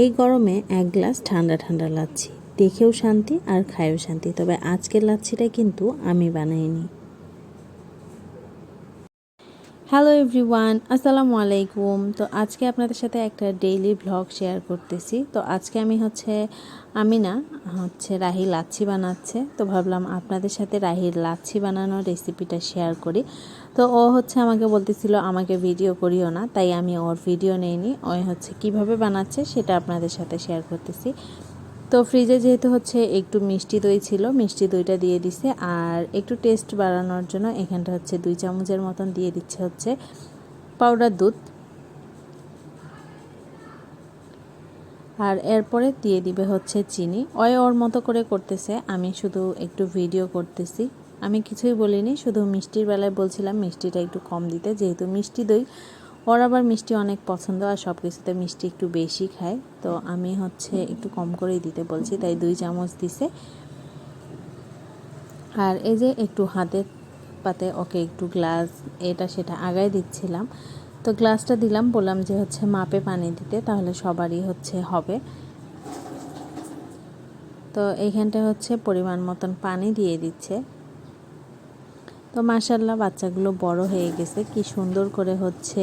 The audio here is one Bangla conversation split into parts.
এই গরমে এক গ্লাস ঠান্ডা ঠান্ডা লাচ্ছি। দেখেও শান্তি আর খায়ও শান্তি। তবে আজকের লাচ্ছিটা কিন্তু আমি বানাইনি। হ্যালো এভরিওয়ান আসসালামু আলাইকুম তো আজকে আপনাদের সাথে একটা ডেইলি ব্লগ শেয়ার করতেছি। তো আজকে আমি হচ্ছে আমি না হচ্ছে রাহি লাচ্ছি বানাচ্ছে। তো ভাবলাম আপনাদের সাথে রাহির লাচ্ছি বানানোর রেসিপিটা শেয়ার করি। তো ও হচ্ছে আমাকে বলতেছিল, আমাকে ভিডিও করিও না। তাই আমি ওর ভিডিও নেইনি। ওই হচ্ছে কীভাবে বানাচ্ছে সেটা আপনাদের সাথে শেয়ার করতেছি। তো ফ্রিজে যেহেতু হচ্ছে একটু মিষ্টি দই ছিল, মিষ্টি দইটা দিয়ে দিছে। আর একটু টেস্ট বাড়ানোর জন্য এখানটা হচ্ছে দুই চামচের মতন দিয়ে দিচ্ছে হচ্ছে পাউডার দুধ। আর এরপরে দিয়ে দিবে হচ্ছে চিনি। ওই ওর মতো করে করতেছে, আমি শুধু একটু ভিডিও করতেছি। আমি কিছুই বলিনি, শুধু মিষ্টির বেলায় বলছিলাম মিষ্টিটা একটু কম দিতে, যেহেতু মিষ্টি দই ওর আবার মিষ্টি অনেক পছন্দ আর সব কিছুতে মিষ্টি একটু বেশি খায়। তো আমি হচ্ছে একটু কম করেই দিতে বলছি, তাই দুই চামচ দিছে। আর এই যে একটু হাতের পাতে ওকে একটু গ্লাস, এটা সেটা আগায় দিচ্ছিলাম। তো গ্লাসটা দিলাম, বললাম যে হচ্ছে মাপে পানি দিতে, তাহলে সবারই হচ্ছে হবে। তো এইখানটা হচ্ছে পরিমাণ মতন পানি দিয়ে দিচ্ছে। তো মাসাল্লাহ বাচ্চাগুলো বড় হয়ে গেছে। কি সুন্দর করে হচ্ছে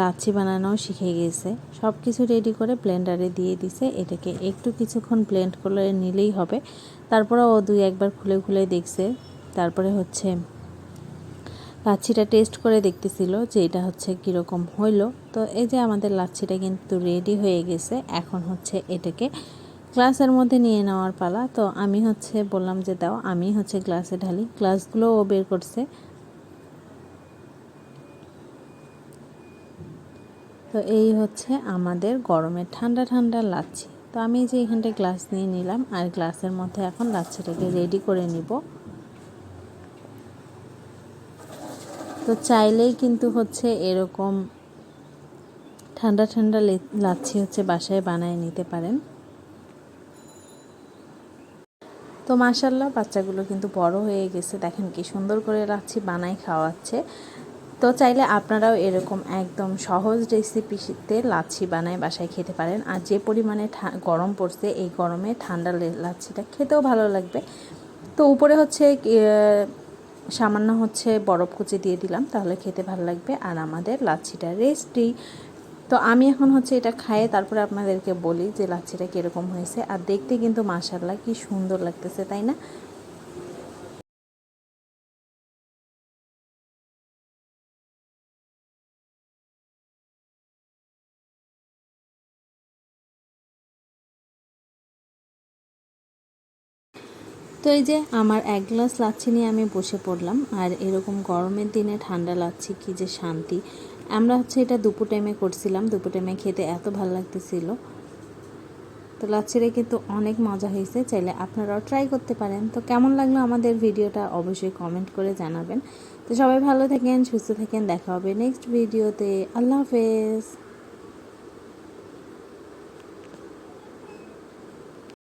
লাচ্ছি বানানো শিখে গেছে। সব কিছু রেডি করে ব্লেন্ডারে দিয়ে দিছে। এটাকে একটু কিছুক্ষণ ব্লেন্ড করে নিলেই হবে। তারপরে ও দুই একবার খুলে খুলে দেখছে। তারপরে হচ্ছে লাচ্ছিটা টেস্ট করে দেখতেছিল যে এটা হচ্ছে কীরকম হইল। তো এই যে আমাদের লাচ্ছিটা কিন্তু রেডি হয়ে গেছে। এখন হচ্ছে এটাকে গ্লাসের মধ্যে নিয়ে নেওয়ার পালা। তো আমি হচ্ছে বললাম যে, দাও, আমি হচ্ছে গ্লাসে ঢালি। গ্লাসগুলো ও বের করছে। তো এই হচ্ছে আমাদের গরমে ঠান্ডা ঠান্ডা লাচ্ছি। তো আমি যে এখানটায় গ্লাস নিয়ে নিলাম, আর গ্লাসের মধ্যে এখন লাচ্ছিটাকে রেডি করে নিব। তো চাইলেই কিন্তু হচ্ছে এরকম ঠান্ডা ঠান্ডা লাচ্ছি হচ্ছে বাসায় বানায় নিতে পারেন। তো মাসাল্লাহ বাচ্চাগুলো কিন্তু বড় হয়ে গেছে। দেখেন কি সুন্দর করে লাচ্ছি বানাই খাওয়াচ্ছে। তো চাইলে আপনারাও এরকম একদম সহজ রেসিপিতে লাচ্ছি বানায় বাসায় খেতে পারেন। আর যে পরিমাণে গরম পড়ছে, এই গরমে ঠান্ডা লাচ্ছিটা খেতেও ভালো লাগবে। তো উপরে হচ্ছে সামান্য হচ্ছে বরফ কুচি দিয়ে দিলাম, তাহলে খেতে ভালো লাগবে। আর আমাদের লাচ্ছিটা রেস্টি তো আমি এখন হচ্ছে এটা খাইয়ে তারপরে আপনাদেরকে বলি যে লাচ্ছিটা কীরকম হয়েছে। আর দেখতে কিন্তু মাসাল্লাহ কি সুন্দর লাগতেছে, তাই না? তো এই যে আমার এক গ্লাস লাচ্ছি নিয়ে আমি বসে পড়লাম, আর এরকম গরমের দিনে ঠান্ডা লাচ্ছি কি যে শান্তি। আমরা হচ্ছে এটা দুপুর টাইমে করছিলাম। দুপুর টাইমে খেতে এত ভালো লাগতেছিল। তো লাচ্ছিরে কিন্তু অনেক মজা হয়েছে। চাইলে আপনারাও ট্রাই করতে পারেন। তো কেমন লাগল আমাদের ভিডিওটা অবশ্যই কমেন্ট করে জানাবেন। তো সবাই ভালো থাকেন, সুস্থ থাকেন। দেখা হবে নেক্সট ভিডিওতে আল্লাহ হাফেজ।